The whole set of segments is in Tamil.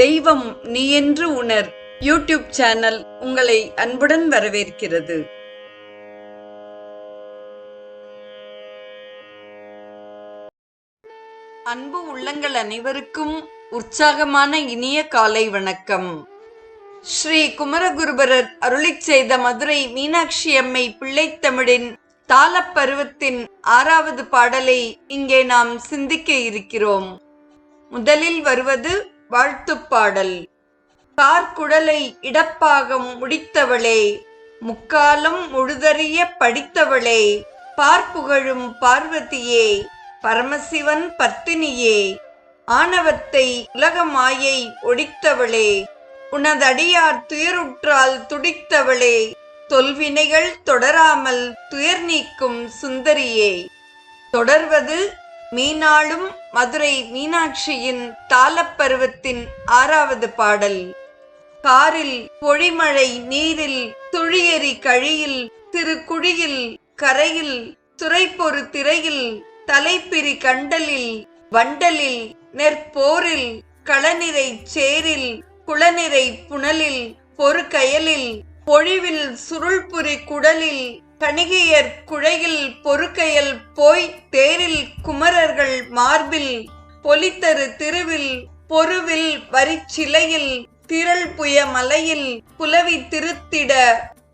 தெய்வம் நீ என்று உணர். யூடியூப் சேனல் உங்களை அன்புடன் வரவேற்கிறது. அன்பு உள்ளங்கள் அனைவருக்கும் உற்சாகமான இனிய காலை வணக்கம். ஸ்ரீ குமரகுருபரர் அருளிச் செய்த மதுரை மீனாட்சி அம்மை பிள்ளைத்தமிழின் தாளப் பருவத்தின் ஆறாவது பாடலை இங்கே நாம் சிந்திக்க இருக்கிறோம். முதலில் வருவது வாழ்த்துப் பாடல் கார்குடலை இடப்பாகம் முடித்தவளே முக்காலம் முழுதறிய படித்தவளே பார்ப்புகழும் பார்வதியே பரமசிவன் பத்தினியே ஆணவத்தை உலகமாயை ஒடித்தவளே உனதடியார் துயருற்றால் துடித்தவளே தொல்வினைகள் தொடராமல் துயர் நீக்கும் சுந்தரியே. தொடர்வது மீனாளும் மதுரை மீனாட்சியின் தாளப்பருவத்தின் ஆறாவது பாடல். காரில் பொழிமழை நீரில் துழியெறி கழியில் திருக்குழியில் கரையில் துறைப்பொரு திரையில் தலைப்பிரி கண்டலில் வண்டலில் நெற்போரில் களநிறை சேரில் குளநிறை புனலில் பொறுகயலில் பொழிவில் சுருள்புரி குடலில் கணிகையர் குழையில் பொறுக்கையல் போய் தேரில் குமரர்கள் மார்பில் பொலித்தரு திருவில் பொருவில் வரிச்சிலையில் திரள் புய மலையில் புலவி திருத்திட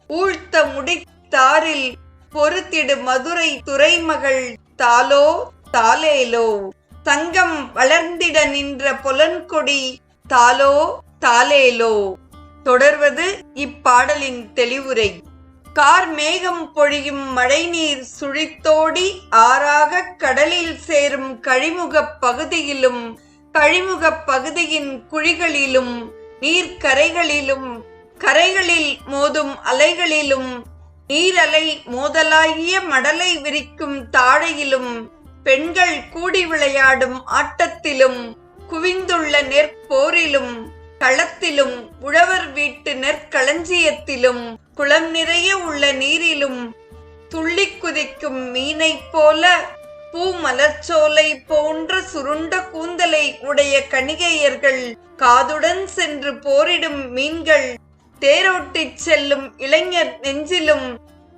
ஊழ்த்த முடித்தாரில் பொறுத்திடு மதுரை துறைமகள் தாலோ தாலேலோ. தங்கம் வளர்ந்திட நின்ற பொலன்கொடி தாலோ தாலேலோ. தொடர்வது இப்பாடலின் தெளிவுரை. கார் மேகம் பொழியும் மழைநீர் சுழித்தோடி ஆறாக கடலில் சேரும் கழிமுகப் பகுதியிலும் கழிமுகப் பகுதியின் குழிகளிலும் நீர்க்கரைகளிலும் கரைகளில் மோதும் அலைகளிலும் நீரலை மோதலாகிய மடலை விரிக்கும் தாழையிலும் பெண்கள் கூடி விளையாடும் ஆட்டத்திலும் குவிந்துள்ள நெற்போரிலும் களத்திலும் உழவர் வீட்டு நெற்களஞ்சியத்திலும் குளம் நிறைய உள்ள நீரிலும் துள்ளி குதிக்கும் மீனைப் போல பூ மலர்ச்சோலை போன்ற சுருண்ட கூந்தலை உடைய கணிகையர்கள் காதுடன் சென்று போரிடும் மீன்கள் தேரோட்டிச் செல்லும் இளைஞர் நெஞ்சிலும்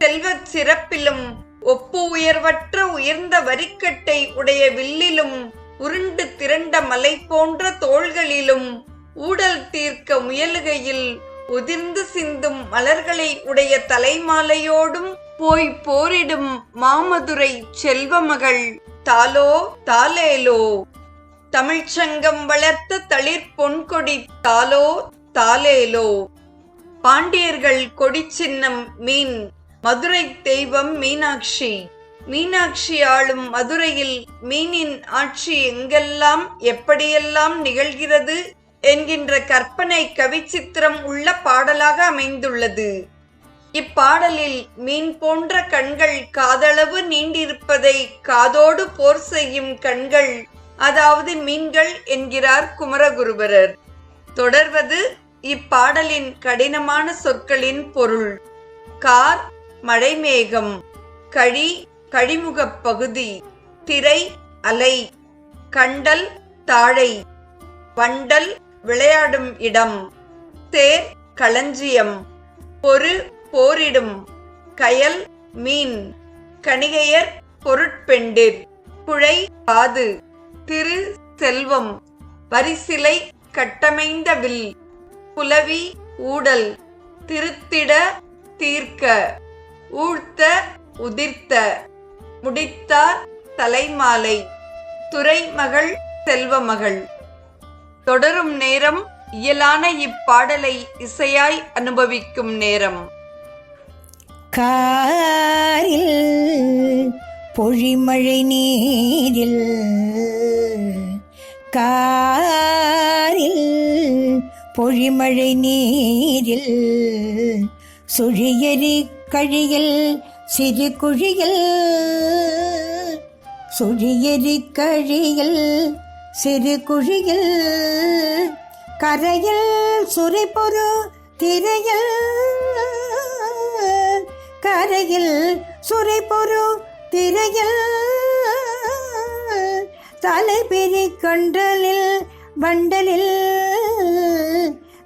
செல்வச் சிறப்பிலும் ஒப்பு உயர்வற்ற உயர்ந்த வரிக்கட்டை உடைய வில்லிலும் உருண்டு திரண்ட மலை போன்ற தோள்களிலும் ஊடல் தீர்க்க முயலுகையில் உதிர்ந்து சிந்தும் மலர்களை உடைய தலைமாலையோடும் போய் போரிடும் மாமதுரை செல்வமகள். தாலோ தாலேலோ. தமிழ்ச்சங்கம் வளர்த்த தளிர் பொன்கொடி தாலோ தாலேலோ. பாண்டியர்கள் கொடி சின்னம் மீன் மதுரை தெய்வம் மீனாட்சி. மீனாட்சி ஆளும் மதுரையில் மீனின் ஆட்சி எங்கெல்லாம் எப்படியெல்லாம் நிகழ்கிறது? என்கின்ற கற்பனை கவிச்சித்திரம் உள்ள பாடலாக அமைந்துள்ளது. இப்பாடலில் மீன் போன்ற கண்கள் காதளவு நீண்டிருப்பதை காதோடு போர் செய்யும் கண்கள் அதாவது மீன்கள் என்கிறார் குமரகுருபரர். தொடர்வது இப்பாடலின் கடினமான சொற்களின் பொருள். கார் மழைமேகம் கழி கழிமுகப் பகுதி திரை அலை கண்டல் தாழை வண்டல் விளையாடும் இடம். தேர் களஞ்சியம். பொறு போரிடும். கயல் மீன். கணிகையர் பொருட்பெண்டிர். குழை காது. திரு செல்வம். வரிசிலை கட்டமைந்த வில். புலவி ஊடல். திருத்திட தீர்க்க. ஊழ்த்த உதிர்த்த. முடித்தார் தலைமாலை. துறைமகள் செல்வமகள். தொடரும் நேரம் இயலான இப்பாடலை இசையாய் அனுபவிக்கும் நேரம். காரில் பொழிமழை நீரில் காரில் பொழிமழை நீரில் சுழியறி கழியில் சிறு குழியில் சுழியறி கழியில் சிறு குழியில் கரையில் சுரைபொரு திரையில் கரையில் சுரைபொரு திரையில் தலைபிரி கண்டலில் வண்டலில்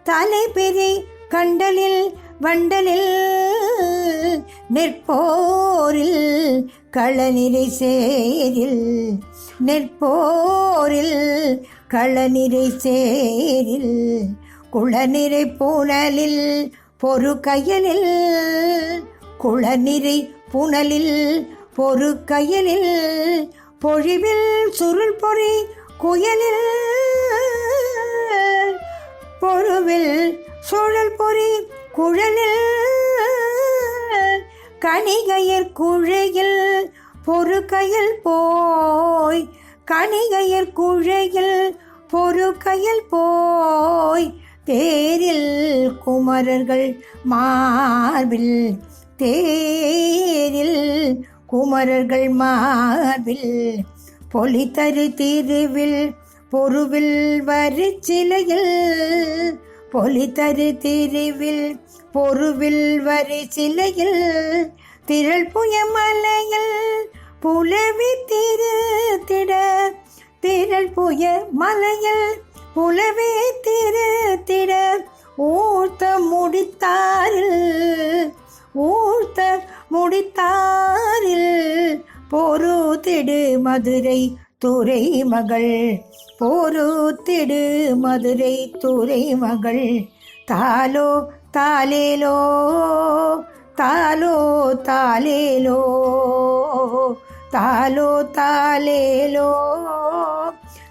தலைபெரி கண்டலில் வண்டலில் நிற்போரில் களநிறை சேரில். நெற்போரில் களநிறை சேரில் குளநிறை புனலில் பொறு கையலில் குளநிறை புனலில் பொறு கையலில் பொழிவில் சுருள் பொறி குயலில் பொருவில் சுழல் பொறி குழலில் கணிகையர் குழையில் பொறுக்கையில் போய் கணிகையர் குழையில் பொறுக்கையில் போய் தேரில் குமரர்கள் மார்பில் தேரில் குமரர்கள் மார்பில் பொலித்தரு திருவில் பொருவில் வரி சிலையில் பொலித்தரு திருவில் பொருவில் வரி சிலையில் திரள் புயமலையில் புலவி திருத்திட திரள் புய மலையில் புலவி திருத்திட ஊர்த்த முடித்தாரில் ஊர்த்த முடித்தாரில் பொறுத்திடு மதுரை துறை மகள் பொறுத்திடு மதுரை துறை மகள் தாலோ தாலேலோ தாலோ தாலேலோ தாலோ தாலேலோ.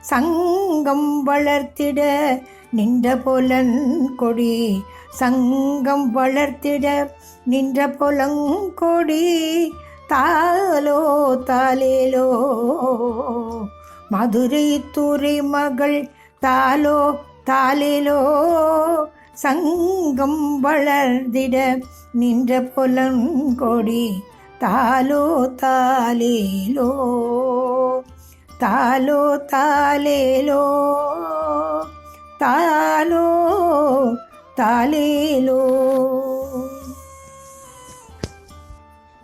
சங்கம் வளர்த்திட நின்ற பொலன் சங்கம் வளர்த்திட நின்ற புலங்கொடி தாலோ தாலேலோ. மதுரை துறை மகள் தாலோ தாலேலோ சங்கம் வளர்ந்திட நின்ற பொலங்கொடி தாலோ தாலேலோ தாலோ தாலேலோ தாலோ தாலேலோ.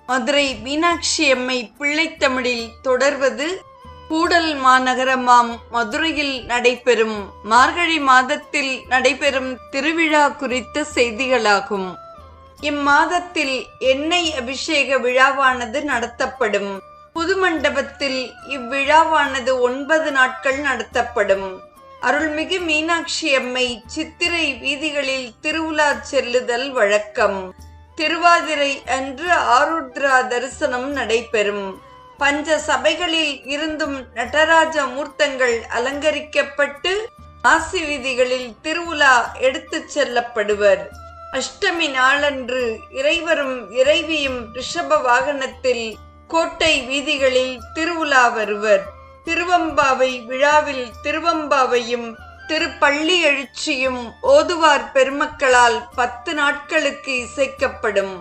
மதுரை மீனாட்சி அம்மை பிள்ளைத்தமிழில் தொடர்வது கூடல் மாநகரமாம் மதுரையில் நடைபெறும் மார்கழி மாதத்தில் நடைபெறும் திருவிழா குறித்த செய்திகளாகும். இம்மாதத்தில் எண்ணெய் அபிஷேக விழாவானது நடத்தப்படும். புது மண்டபத்தில் இவ்விழாவானது ஒன்பது நாட்கள் நடத்தப்படும். அருள்மிகு மீனாட்சி அம்மை சித்திரை வீதிகளில் திருவிழா செல்லுதல் வழக்கம். திருவாதிரை அன்று ஆருத்ரா தரிசனம் நடைபெறும். பஞ்ச சபைகளில் இருந்தும் நடராஜ மூர்த்தங்கள் அலங்கரிக்கப்பட்டு ஆசி வீதிகளில் திருவிழா எடுத்துச் செல்லப்படுவர். அஷ்டமி நாளன்று இறைவரும் இறைவியும் ரிஷப வாகனத்தில் கோட்டை வீதிகளில் திருவிழா வருவர். திருவம்பாவை விழாவில் திருவம்பாவையும் திருப்பள்ளி எழுச்சியும் ஓதுவார் பெருமக்களால் பத்து நாட்களுக்கு இசைக்கப்படும்.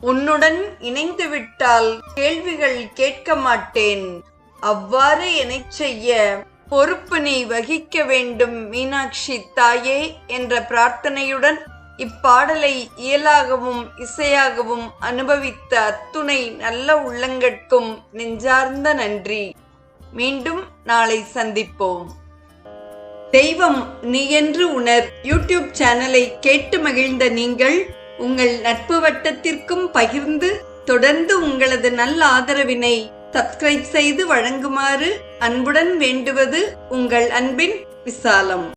உன்னுடன் இணைந்து விட்டால் கேள்விகள் கேட்க மாட்டேன். அவ்வாறு எனச் செய்ய பொறுப்பு நீ வகிக்க வேண்டும் மீனாட்சி தாயே என்ற பிரார்த்தனையுடன் இப்பாடலை இயலாகவும் இசையாகவும் அனுபவித்த அத்துணை நல்ல உள்ளங்கட்கும் நெஞ்சார்ந்த நன்றி. மீண்டும் நாளை சந்திப்போம். தெய்வம் நீ என்று உணர் யூடியூப் சேனலை கேட்டு மகிழ்ந்த நீங்கள் உங்கள் நட்பு வட்டத்திற்கும் பகிர்ந்து தொடர்ந்து உங்களது நல்ல ஆதரவினை சப்ஸ்கிரைப் செய்து வழங்குமாறு அன்புடன் வேண்டுவது உங்கள் அன்பின் விசாலம்.